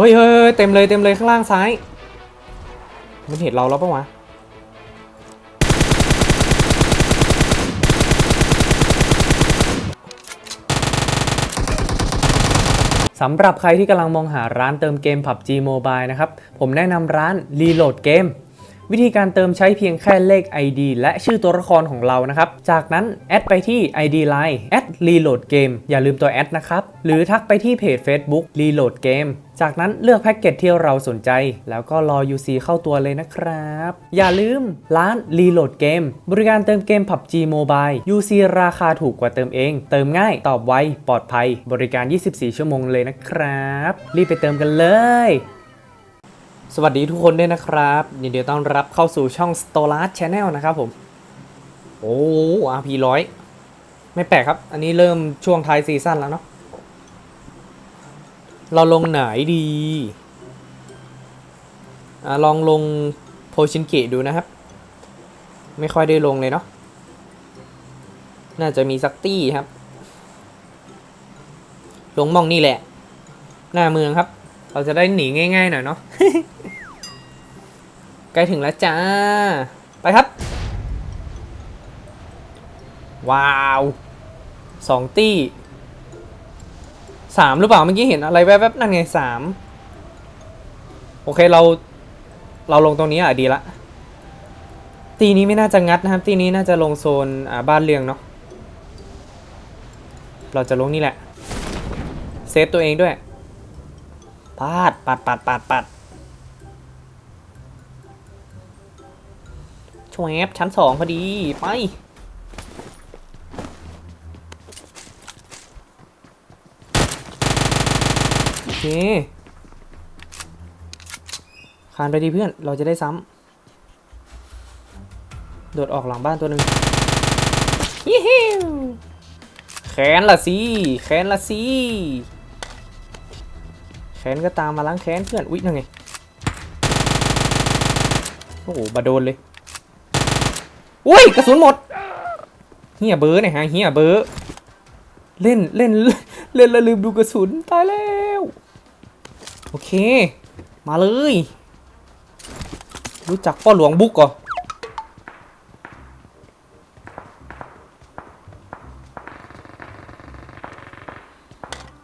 เฮ้ยเฮ้ยเต็มเลยเต็มเลยข้างล่างซ้าย มันเห็นเราแล้วปะวะสำหรับใครที่กำลังมองหาร้านเติมเกม PUBG Mobile นะครับ ผมแนะนำร้าน Reload Game วิธีการเติมใช้เพียงแค่เลข ID และชื่อตัวละครของเรานะครับ จากนั้นแอดไปที่ ID Line แอด Reload Game อย่าลืมตัวแอดนะครับ หรือทักไปที่เพจ Facebook Reload Game จากนั้นเลือกแพ็กเกจที่เราสนใจ แล้วก็รอ UC เข้าตัวเลยนะครับ อย่าลืมร้าน Reload Game บริการเติมเกม PUBG Mobile UC ราคาถูกกว่าเติมเอง เติมง่าย ตอบไว ปลอดภัย บริการ 24 ชั่วโมงเลยนะครับ รีบไปเติมกันเลย สวัสดีทุกคนด้วยนะครับยินดีต้อนรับเข้าสู่ช่อง s t o r a Channel นะครับผม โอ้ RP ร้อยไม่แปลกครับ อันนี้เริ่มช่วงท้ายซีซั่นแล้วเนาะเราลงไหนดีอลองลงโพชินเกะดูนะครับ ไม่ค่อยได้ลงเลยเนาะน่าจะมีสักตี้ครับ ลงมองนี่แหละ หน้าเมืองครับ เราจะได้หนีง่ายๆหน่อยเนาะใกล้ถึงแล้วจ้า ไปครับ ว้าวสองตี้สามหรือเปล่าเมื่อกี้เห็นอะไรแวบๆนั่นไงสามโอเคเราเราลงตรงนี้อะดีละตีนี้ไม่น่าจะงัดนะครับ ตีนี้น่าจะลงโซนอ่าบ้านเรืองเนาะเราจะลงนี่แหละเซฟตัวเองด้วย ปาดปัดปัดปัดปัดชวยแอปชั้นสองพอดีไปโอเคคานไปดีเพื่อนเราจะได้ซ้ำโดดออกหลังบ้านตัวหนึ่งยี่ฮิวแขนละสิแขนละสิ แขนก็ตามมาล้างแค้นเพื่อน อุ๊ยยังไง โอ้โหบาโดนเลย อุ้ยกระสุนหมด เฮียเบอร์เนี่ยฮะเฮียเบอร์เล่นเล่นเล่นแล้วลืมดูกระสุนตายแล้ว โอเค มาเลย รู้จักพ่อหลวงบุกก่อ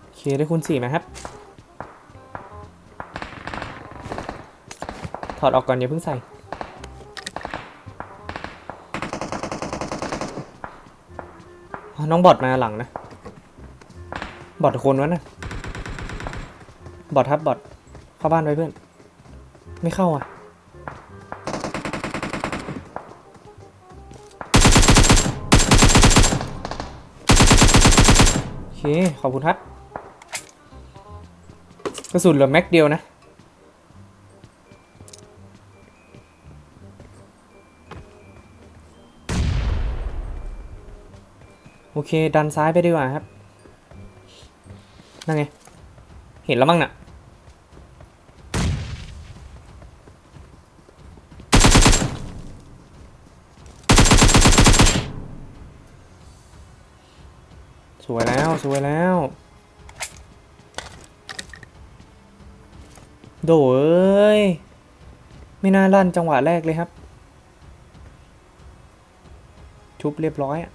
โอเคได้คูณสี่นะครับ อดออกก่อนอย่าเพิ่งใส่ น้องบอดมาหลังนะ บอดคนวะนะบอดครับบอดเข้าบ้านไปเพื่อน ไม่เข้าอะโอเค ขอบคุณครับกระสุนเหลือแม็กเดียวนะ เค ดันซ้ายไปดีกว่าครับนั่นไง เห็นแล้วมั้งน่ะสวยแล้ว สวยแล้ว โดเอ้ย ไม่น่าลั่นจังหวะแรกเลยครับชุบเรียบร้อยอะ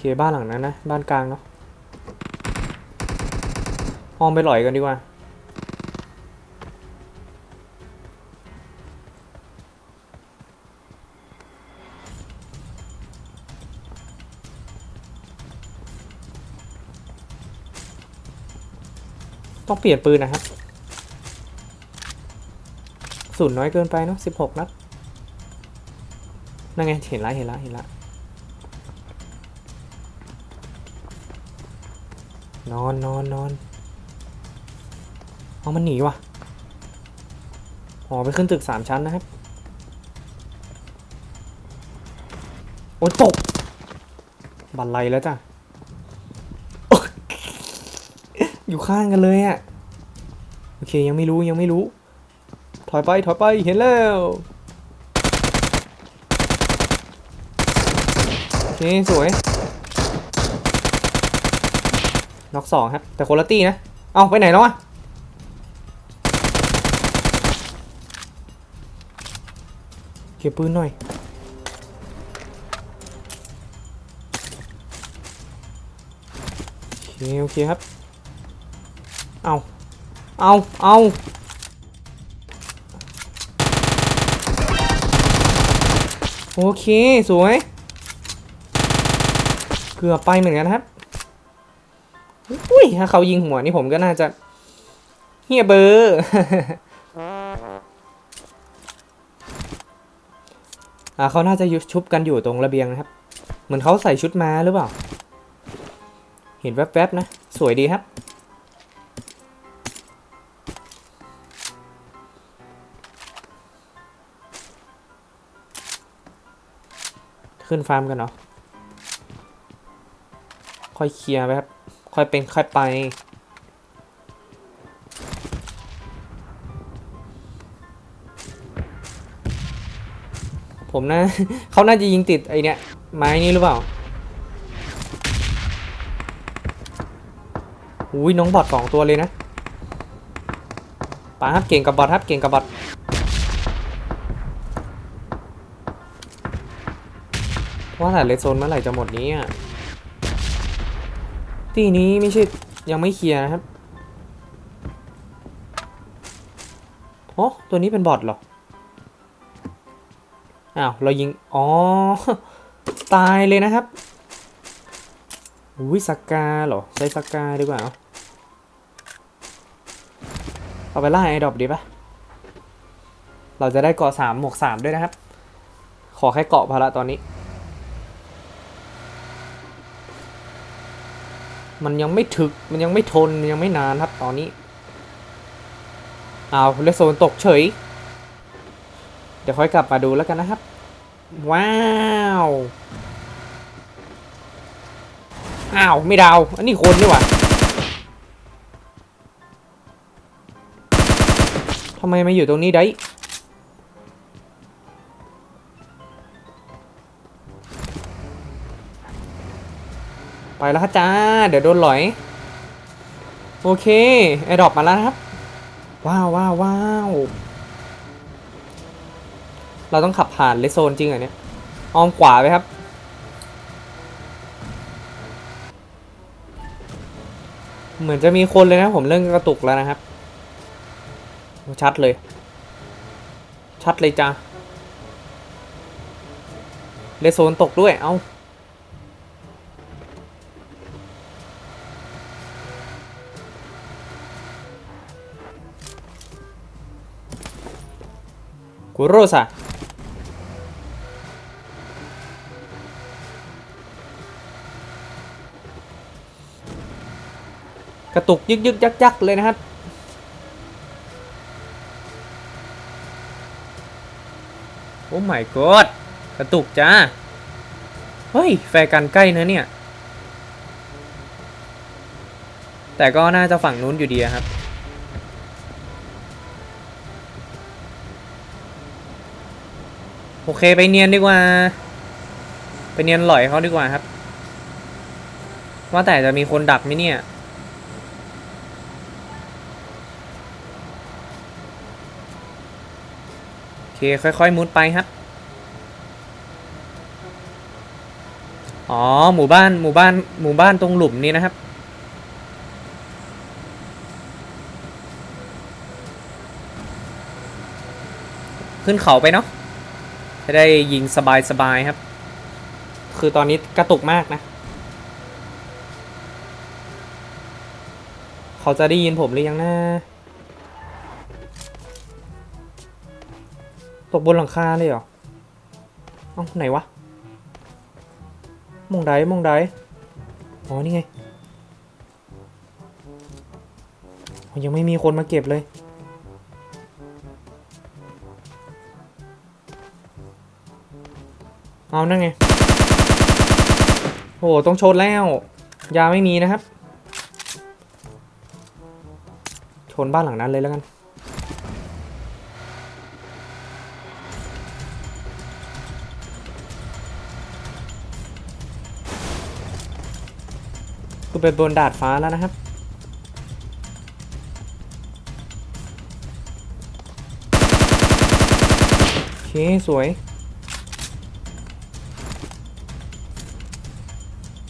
เคบ้านหลังนั้นนะ บ้านกลางเนาะห้องไปหล่อยกันดีกว่า ต้องเปลี่ยนปืนนะครับสูนน้อยเกินไปเนาะสิบหกนัดนั่นไงเห็นละเห็นละเห็นละ อนนอนนอนเอามันหนีวะอ๋อไปขึ้นตึกสามชั้นนะครับ โอ้ยตก บันไลแล้วจ้ะ อยู่ข้างกันเลยอะ่ะ โอเคยังไม่รู้ยังไม่รู้ ถอยไปถอยไปเห็นแล้วนี่สวย น็อกสองครับ แต่คนละตี้นะ เอาไปไหนแล้วอะเก็บปืนหน่อย โอเค โอเคครับ เอา เอา เอาโอเค สวย เกือบไปเหมือนกันครับ อุ้ยถ้าเขายิงหัวนี่ผมก็น่าจะเฮียเบอร์อ่าเขาน่าจะยุชุบกันอยู่ตรงระเบียงนะครับ เหมือนเขาใส่ชุดม้าหรือเปล่า เห็นแวบๆนะ สวยดีครับ ขึ้นฟาร์มกันเนาะค่อยเคลียร์ไปครับ ค่อยเป็นค่อยไป ผมนะเขาน่าจะยิงติดไอเนี้ยไม้นี้หรือเปล่าอุ้ยน้องบอดสองตัวเลยนะปาครับเก่งกับบอดครับเก่งกับบอดว่าแต่เลโซนเมื่อไหร่จะหมดนี้อะ ที่นี้ไม่ใช่ยังไม่เคลียร์นะครับโอ้ตัวนี้เป็นบอทเหรอ อ้าว เรายิง อ๋อ ตายเลยนะครับอุ้ยสกาเหรอ ใช้สกาดีกว่าเอาเอาไปล่าไอ้ดอปดีปะเราจะได้เกาะสามหมวกสามด้วยนะครับ ขอแค่เกาะพาละตอนนี้ มันยังไม่ถึก มันยังไม่ทน มันยังไม่นานครับตอนนี้เอาวเลสโซนตกเฉย เดี๋ยวค่อยกลับมาดูแล้วกันนะครับ ว้าวอ้าว ไม่ดาว อันนี้คนนี่หว่าทำไมมาอยู่ตรงนี้ได้ แล้วครับจ้า เดี๋ยวโดนหลอย โอเคไอดรอปมาแล้วนะครับ ว้าวว้าวว้าวเราต้องขับผ่านเลโซนจริงเหรอเนี่ยอ้อมขวาไปครับ เหมือนจะมีคนเลยนะผมเริ่มกระตุกแล้วนะครับ ชัดเลย ชัดเลยจ้าเลโซนตกด้วย เอ้า กุโรซาระตุกยึกยึกยักยักเลยนะครับโอ้ my god กระตุกจ้า เฮ้ย แฟกันใกล้นะเนี่ย แต่ก็น่าจะฝั่งนู้นอยู่ดีครับ โอเคไปเนียนดีกว่า ไปเนียนหล่อยเขาดีกว่าครับ ว่าแต่จะมีคนดักไหมเนี่ยโอเคค่อยๆมุดไปครับอ๋อหมู่บ้านหมู่บ้านหมู่บ้านตรงหลุมนี้นะครับ ขึ้นเขาไปเนาะ จะได้ยิงสบายๆครับ คือตอนนี้กระตุกมากนะ เขาจะได้ยินผมหรือยังนะ ตกบนหลังคาเลยเหรอ เอ้าไหนวะ มองไดมองไดอ๋อ นี่ไง ยังไม่มีคนมาเก็บเลย เอานั่นไง โอ้โหต้องชนแล้ว ยาไม่มีนะครับ ชนบ้านหลังนั้นเลยแล้วกันขึ้นไปบนดาดฟ้าแล้วนะครับโอเคสวย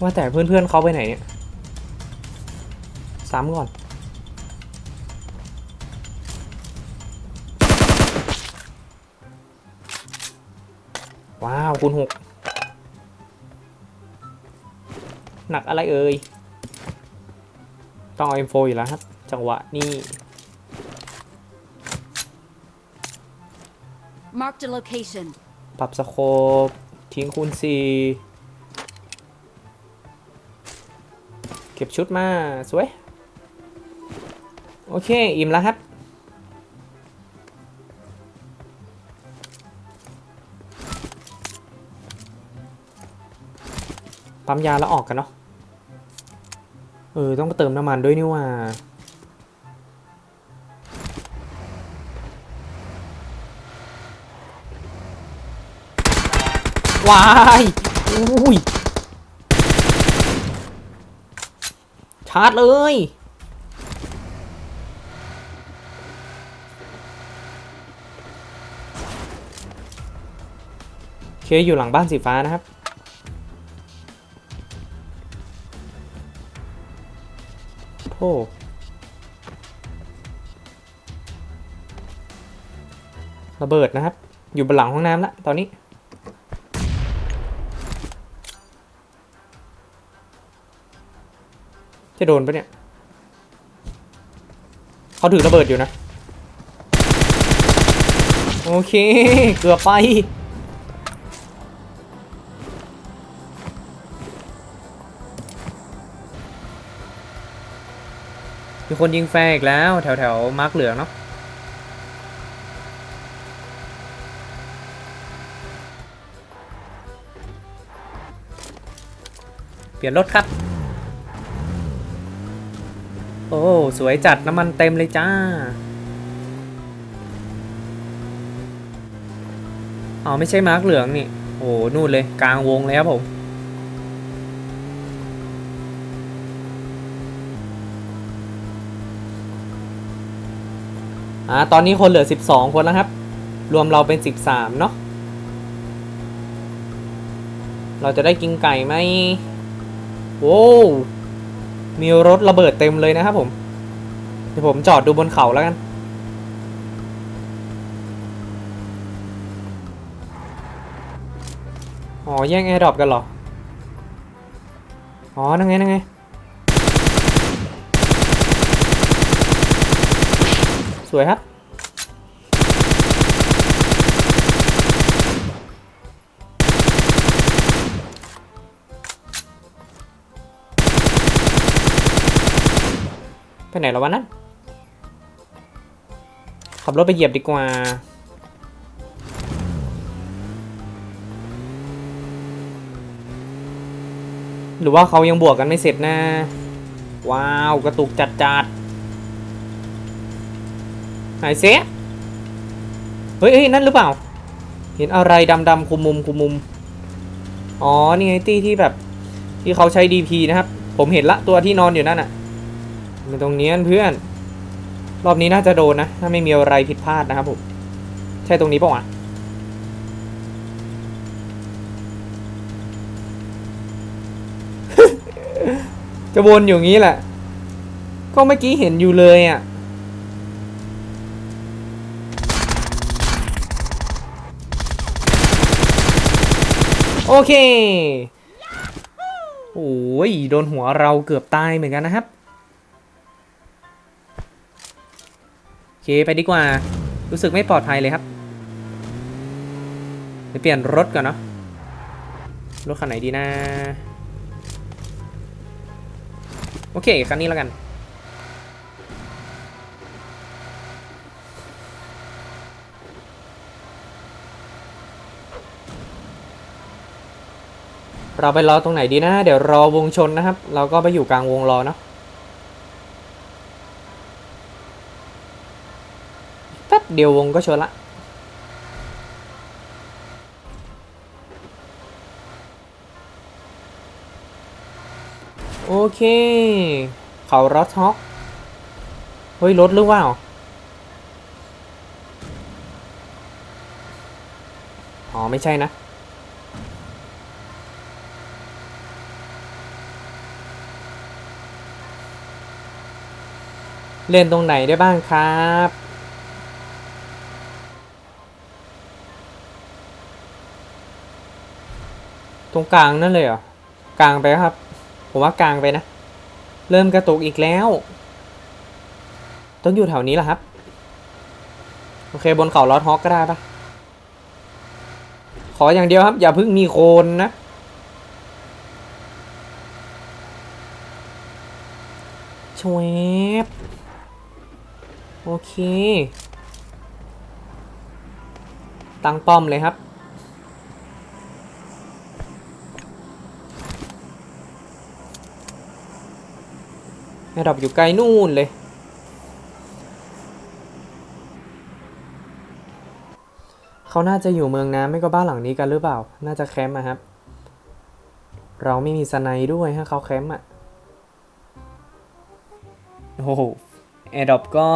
ว่าแต่เพื่อนๆเขาไปไหนเนี่ยซ้ำก่อน ว้าว คุณหกหนักอะไรเอ่ย ต้องเอา M4 อยู่แล้วครับ จังหวะนี้ Marked a location. ปรับสโคปทิ้งคูณสี่ เก็บชุดมา สวย โอเค อิ่มแล้วครับ ปั๊มยาแล้วออกกันเนาะ เออ ต้องเติมน้ำมันด้วยนี่ว่าวายอุ้ยาร์จเลย เคอยู่หลังบ้านสีฟ้านะครับโอ้ระเบิดนะครับ อยู่บนหลังห้องน้ำล้วตอนนี้ จะโดนปะเนี่ยเขาถือระเบิดอยู่นะ โอเค เกือบไป มีคนยิงแฟร์อีกแล้ว แถวแถวมาร์กเหลืองเนาะเปลี่ยนรถครับ โอ้ สวยจัดน้ำมันเต็มเลยจ้า อ๋อ ไม่ใช่มาร์กเหลืองนี่ โอ้นู่นเลยกลางวงเลยครับผม อ่า ตอนนี้คนเหลือ 12 คนแล้วครับ รวมเราเป็น 13 เนาะ เราจะได้กินไก่ไหมโว้ มีรถระเบิดเต็มเลยนะครับผม เดี๋ยวผมจอดดูบนเขาแล้วกัน อ๋อ แย่งแอร์ดรอปกันเหรอ อ๋อ นั่งไง นั่งไง สวยครับ ไปไหนแล้ววะนั่น ขับรถไปเหยียบดีกว่า หรือว่าเขายังบวกกันไม่เสร็จนะ ว้าว กระตุกจัดจัดหายเสียเฮ้ยนั่นหรือเปล่า เห็นอะไรดำดำๆคุมมุมคุมมุม อ๋อ นี่ไงตี้ที่แบบ ที่เขาใช้ DP นะครับ ผมเห็นละตัวที่นอนอยู่นั่นน่ะ มันตรงเนี้ยเพื่อน รอบนี้น่าจะโดนนะ ถ้าไม่มีอะไรผิดพลาดนะครับผม ใช่ตรงนี้ปะวะจะวนอยู่งี้แหละ ก็เมื่อกี้เห็นอยู่เลยอะ โอเค โอ้ย โดนหัวเราเกือบตายเหมือนกันนะครับ เคไปดีกว่า รู้สึกไม่ปลอดภัยเลยครับไปเปลี่ยนรถก่อนเนาะ รถคันไหนดีนะ โอเค คันนี้แล้วกัน เราไปรอตรงไหนดีนะ เดี๋ยวรอวงชนนะครับ เราก็ไปอยู่กลางวงรอเนาะแป๊บ เดียววงก็ชนละโอเค เขารถฮอก เฮ้ย รถหรือเปล่าอ๋อ ไม่ใช่นะ เล่นตรงไหนได้บ้างครับ ตรงกลางนั่นเลยเหรอ กลางไปครับ ผมว่ากลางไปนะ เริ่มกระตุกอีกแล้ว ต้องอยู่แถวนี้แหละครับ โอเคบนเขาลอดฮอกก็ได้ปะขออย่างเดียวครับ อย่าเพิ่งมีโคนนะ ชวบโอเค ตั้งป้อมเลยครับ แอร์ดรอปอยู่ไกลนู่นเลย เขาน่าจะอยู่เมืองน้ำไม่ก็บ้านหลังนี้กันหรือเปล่า น่าจะแคมป์อะครับ เราไม่มีสไนด์ด้วยฮะเขาแคมป์อะโอ้โหแอดอปก็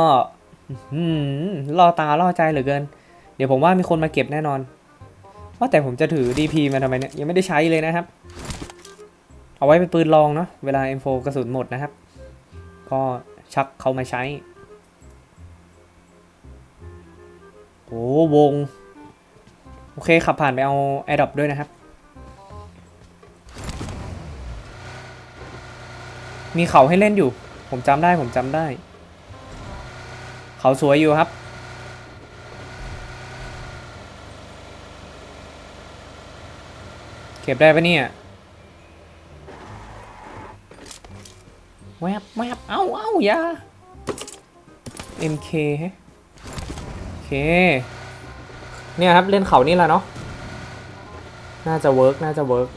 อื้อหือล่อตาล่อใจเหลือเกิน เดี๋ยวผมว่ามีคนมาเก็บแน่นอน ว่าแต่ผมจะถือ DP มาทำไมเนี่ย ยังไม่ได้ใช้เลยนะครับ เอาไว้เป็นปืนลองเนาะเวลา M4 กระสุนหมดนะครับ ก็ชักเขามาใช้ โอ้วง โอเค ขับผ่านไปเอา a อ r d r o p ด้วยนะครับ มีเขาให้เล่นอยู่ ผมจำได้ผมจำได้ เขาสวยอยู่ครับเก็บได้ปะเนี่ย แวบแวบเอ้าเอ้าอย่า MK ฮะโอเค เนี่ยครับ เล่นเขานี่แหละเนาะ น่าจะเวิร์กน่าจะเวิร์ก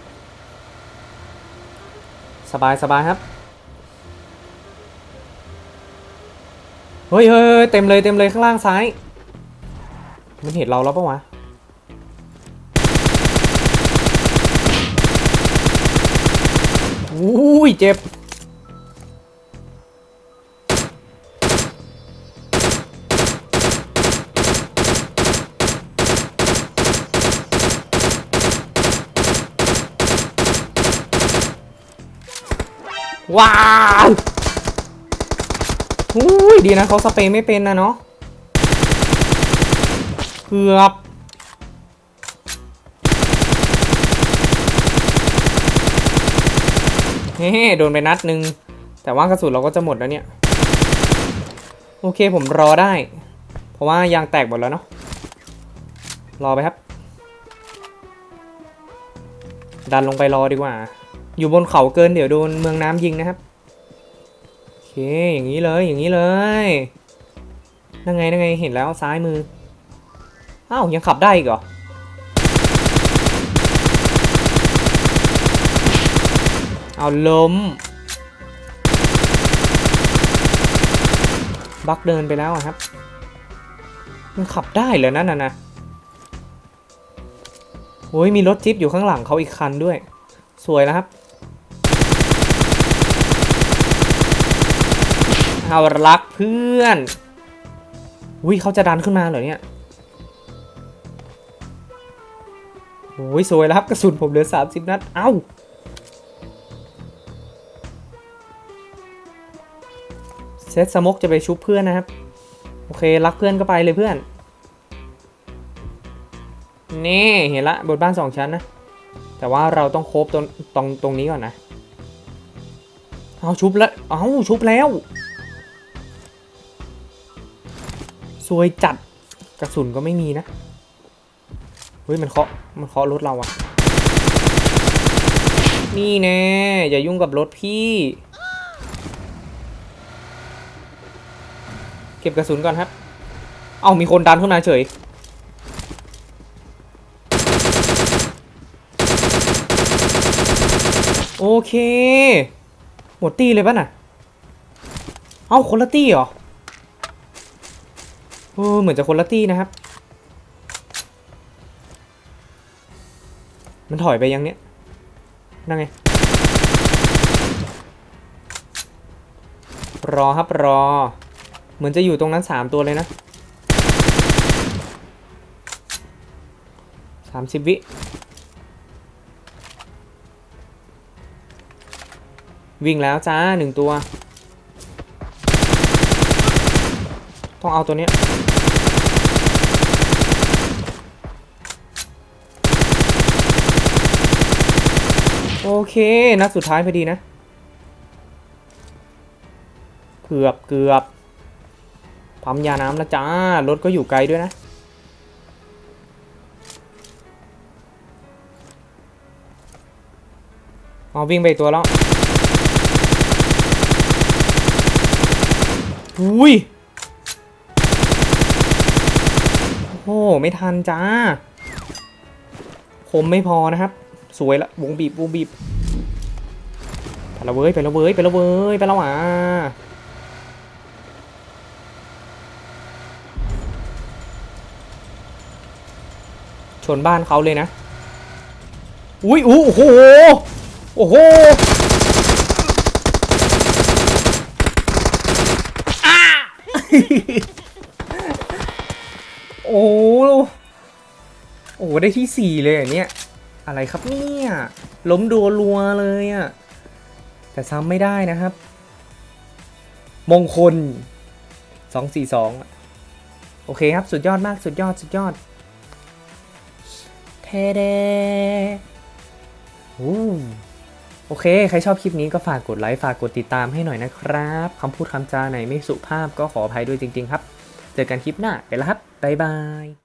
สบายสบายครับ เฮ้ยเฮ้ยเฮ้ยเต็มเลยเต็มเลยข้างล่างซ้าย มันเห็นเราแล้วปะวะอุ้ยเจ็บ ว้าวอุ้ยดีนะเขาสเปรย์ไม่เป็นนะเนาะเกือบเฮ้โดนไปนัดหนึ่งแต่ว่ากระสุนเราก็จะหมดแล้วเนี่ย โอเคผมรอได้ เพราะว่ายางแตกหมดแล้วเนาะรอไปครับ ดันลงไปรอดีกว่า อยู่บนเขาเกินเดี๋ยวโดนเมืองน้ำยิงนะครับโอเคอย่างนี้เลยอย่างนี้เลยนั่งไงนั่งไงเห็นแล้วซ้ายมืออ้าวยังขับได้อีกเหรอเอาล้มบักเดินไปแล้วครับ มันขับได้เหรอนั่นน่ะนะโอ้ยมีรถจิ๊บอยู่ข้างหลังเขาอีกคันด้วย สวยนะครับ เอารักเพื่อนอุ้ยเขาจะดันขึ้นมาเหรอเนี่ยโอ้ยสวยแล้วครับกระสุนผมเหลือ 30 นัด เอ้า เซตสมกจะไปชุบเพื่อนนะครับ โอเค รักเพื่อนก็ไปเลยเพื่อน นี่เห็นละบนบ้านสองชั้นนะ แต่ว่าเราต้องโคบตรงตรงตรงนี้ก่อนนะ เอาชุบแล้ว เอาชุบแล้ว สวยจัดกระสุนก็ไม่มีนะ เฮ้ยมันเคาะมันเคาะรถเราอะนี่แน่อย่ายุ่งกับรถพี่ เก็บกระสุนก่อนครับ เอามีคนดันขึ้นมาเฉย โอเค หมดตีเลยป่ะน่ะ เอาคนละตีเหรอ เออเหมือนจะคนละตี้นะครับ มันถอยไปยังเนี้ยนั่งไง รอครับรอ เหมือนจะอยู่ตรงนั้นสามตัวเลยนะสามสิบวิ วิ่งแล้วจ้าหนึ่งตัว ต้องเอาตัวเนี้ยโอเคนัดสุดท้ายพอดีนะ เกือบเกือบปั๊มยาน้ำแล้วจ้ารถก็อยู่ไกลด้วยนะ เอาวิ่งไปตัวแล้วอุ้ย โอ้โหไม่ทันจ้า ผมไม่พอนะครับ สวยละวงบีบวงบีบไปและเว้ยไปและเว้ยไปและเว้ยไปและหว่าชนบ้านเขาเลยนะ อุ้ยอู้โอ้โห โอ้โหโอ้โห โอ้โห ได้ที่สี่เลยเนี้ยอะไรครับเนี่ย ล้มดัวรัวเลยอะ่ะแต่ซ้ำไม่ได้นะครับ มงคลสองสี่สองโอเคครับ สุดยอดมาก สุดยอด สุดยอดเทเดโอ้โอเค ใครชอบคลิปนี้ก็ฝากกดไลค์ ฝากกดติดตามให้หน่อยนะครับ คำพูดคำจาไหนไม่สุภาพก็ขออภัยด้วยจริง ๆ ครับ เจอกันคลิปหน้าไปแล้วครับ บ๊ายบาย